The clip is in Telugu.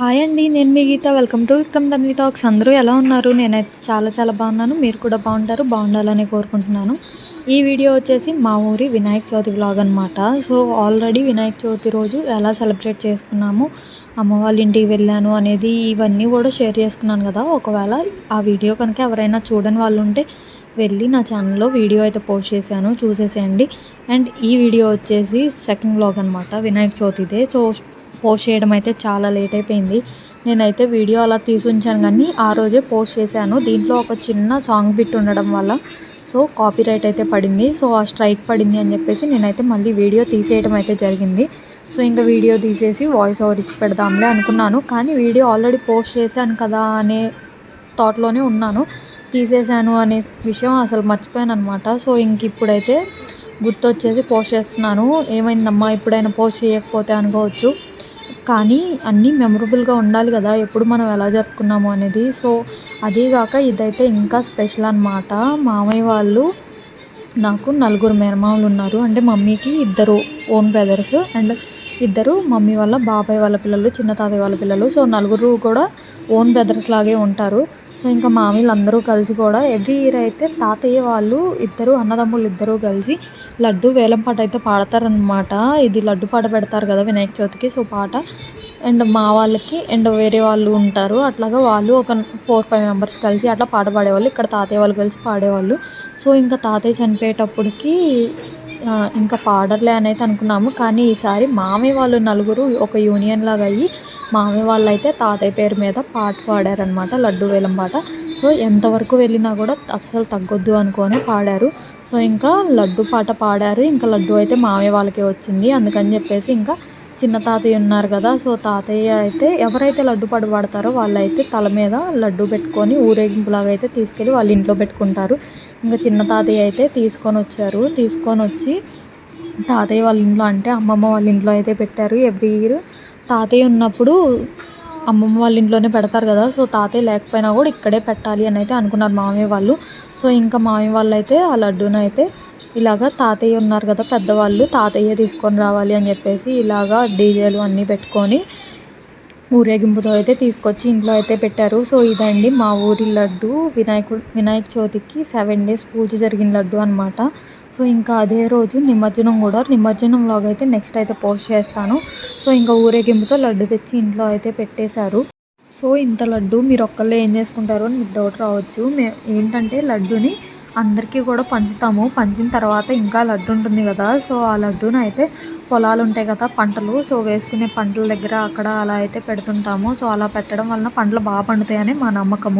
హాయ్ అండి నేను మీ Geetha. Welcome to Vikram Dandi talks అందరూ ఎలా ఉన్నారు? నేనైతే చాలా చాలా బాగున్నాను. మీరు కూడా బాగుంటారు బాగుండాలని కోరుకుంటున్నాను. ఈ వీడియో వచ్చేసి మా ఊరి వినాయక చవితి వ్లాగ్ అనమాట సో ఆల్రెడీ వినాయక చవితి రోజు ఎలా సెలబ్రేట్ చేసుకున్నాము అమ్మ వాళ్ళ ఇంటికి వెళ్ళాను అనేది ఇవన్నీ కూడా షేర్ చేసుకున్నాను కదా. ఒకవేళ ఆ వీడియో కనుక ఎవరైనా చూడని వాళ్ళు ఉంటే వెళ్ళి నా ఛానల్లో వీడియో అయితే పోస్ట్ చేశాను చూసేసేయండి. అండ్ ఈ వీడియో వచ్చేసి సెకండ్ వ్లాగ్ అనమాట వినాయక చవితిదే. సో పోస్ట్ చేయడం అయితే చాలా లేట్ అయిపోయింది. నేనైతే వీడియో అలా తీసి ఉంచాను కానీ ఆ రోజే పోస్ట్ చేశాను. దీంట్లో ఒక చిన్న సాంగ్ బిట్ ఉండడం వల్ల సో కాపీ రైట్ అయితే పడింది. సో ఆ స్ట్రైక్ పడింది అని చెప్పేసి నేనైతే మళ్ళీ వీడియో తీసేయడం అయితే జరిగింది. సో ఇంకా వీడియో తీసేసి వాయిస్ ఓవర్ ఇచ్చి పెడదాంలే అనుకున్నాను. కానీ వీడియో ఆల్రెడీ పోస్ట్ చేశాను కదా అనే థాట్లోనే ఉన్నాను. తీసేశాను అనే విషయం అసలు మర్చిపోయాను అనమాట సో ఇంక ఇప్పుడైతే గుర్తొచ్చేసి పోస్ట్ చేస్తున్నాను. ఏమైందమ్మా? ఇప్పుడైనా పోస్ట్ చేయకపోతే అనుకోవచ్చు. కానీ అన్నీ మెమరబుల్గా ఉండాలి కదా ఎప్పుడు మనం ఎలా జరుపుకున్నాము అనేది. సో అదీగాక ఇదైతే ఇంకా స్పెషల్ అనమాట మామయ్య వాళ్ళు నాకు నలుగురు మేనమామలు ఉన్నారు. అంటే మమ్మీకి ఇద్దరు ఓన్ బ్రదర్స్ అండ్ ఇద్దరు మమ్మీ వాళ్ళ బాబాయ్ వాళ్ళ పిల్లలు చిన్న తాతయ్య వాళ్ళ పిల్లలు. సో నలుగురు కూడా ఓన్ బ్రదర్స్ లాగే ఉంటారు. సో ఇంకా మామీలు అందరూ కలిసి కూడా ఎవ్రీ ఇయర్ అయితే తాతయ్య వాళ్ళు ఇద్దరు అన్నదమ్ములు ఇద్దరు కలిసి లడ్డు వేలం పాట అయితే పాడతారనమాట ఇది లడ్డు పాట పెడతారు కదా వినాయక చవితికి. సో పాట అండ్ మా వాళ్ళకి అండ్ వేరే వాళ్ళు ఉంటారు. అట్లాగా వాళ్ళు ఒక ఫోర్ ఫైవ్ మెంబర్స్ కలిసి అట్లా పాట పాడేవాళ్ళు. ఇక్కడ తాతయ్య వాళ్ళు కలిసి పాడేవాళ్ళు. సో ఇంకా తాతయ్య చనిపోయేటప్పటికి ఇంకా పాడర్లే అని అయితే అనుకున్నాము. కానీ ఈసారి మామయ్య వాళ్ళు నలుగురు ఒక యూనియన్ లాగా అయ్యి మామయ్య వాళ్ళు అయితే తాతయ్య పేరు మీద పాట పాడారనమాట లడ్డు వేలం పాట. సో ఎంతవరకు వెళ్ళినా కూడా అస్సలు తగ్గొద్దు అనుకొని పాడారు. సో ఇంకా లడ్డు పాట పాడారు. ఇంకా లడ్డు అయితే మామయ్య వాళ్ళకే వచ్చింది. అందుకని చెప్పేసి ఇంకా చిన్న తాతయ్య ఉన్నారు కదా సో తాతయ్య అయితే ఎవరైతే లడ్డు పడబడతారో వాళ్ళైతే తల మీద లడ్డు పెట్టుకొని ఊరేగింపులాగా అయితే తీసుకెళ్ళి వాళ్ళ ఇంట్లో పెట్టుకుంటారు. ఇంకా చిన్న తాతయ్య అయితే తీసుకొని వచ్చారు. తీసుకొని వచ్చి తాతయ్య వాళ్ళ ఇంట్లో అంటే అమ్మమ్మ వాళ్ళ ఇంట్లో అయితే పెట్టారు. ఎవ్రీ ఇయర్ తాతయ్య ఉన్నప్పుడు అమ్మమ్మ వాళ్ళ ఇంట్లోనే పెడతారు కదా సో తాతయ్య లేకపోయినా కూడా ఇక్కడే పెట్టాలి అని అయితే అనుకున్నారు మామయ్య వాళ్ళు. సో ఇంకా మామయ్య వాళ్ళు అయితే ఆ లడ్డూని అయితే ఇలాగ తాతయ్య ఉన్నారు కదా పెద్దవాళ్ళు తాతయ్య తీసుకొని రావాలి అని చెప్పేసి ఇలాగ డీజేలు అన్నీ పెట్టుకొని ఊరేగింపుతో అయితే తీసుకొచ్చి ఇంట్లో అయితే పెట్టారు. సో ఇదండి మా ఊరి లడ్డు. వినాయకుడు వినాయక చవితికి సెవెన్ డేస్ పూజ జరిగిన లడ్డు అనమాట సో ఇంకా అదే రోజు నిమజ్జనం కూడా. నిమజ్జనం లాగా అయితే నెక్స్ట్ అయితే పోస్ట్ చేస్తాను. సో ఇంకా ఊరేగింపుతో లడ్డు తెచ్చి ఇంట్లో అయితే పెట్టేశారు. సో ఇంత లడ్డు మీరు ఒక్కళ్ళే ఏం చేసుకుంటారు అని మీకు డౌట్ రావచ్చు. మే ఏంటంటే లడ్డుని అందరికీ కూడా పంచుతాము. పంచిన తర్వాత ఇంకా లడ్డు ఉంటుంది కదా. సో ఆ లడ్డూని అయితే పొలాలు ఉంటాయి కదా పంటలు. సో వేసుకునే పంటల దగ్గర అక్కడ అలా అయితే పెడుతుంటాము. సో అలా పెట్టడం వలన పంటలు బాగా పండుతాయని మా నమ్మకము.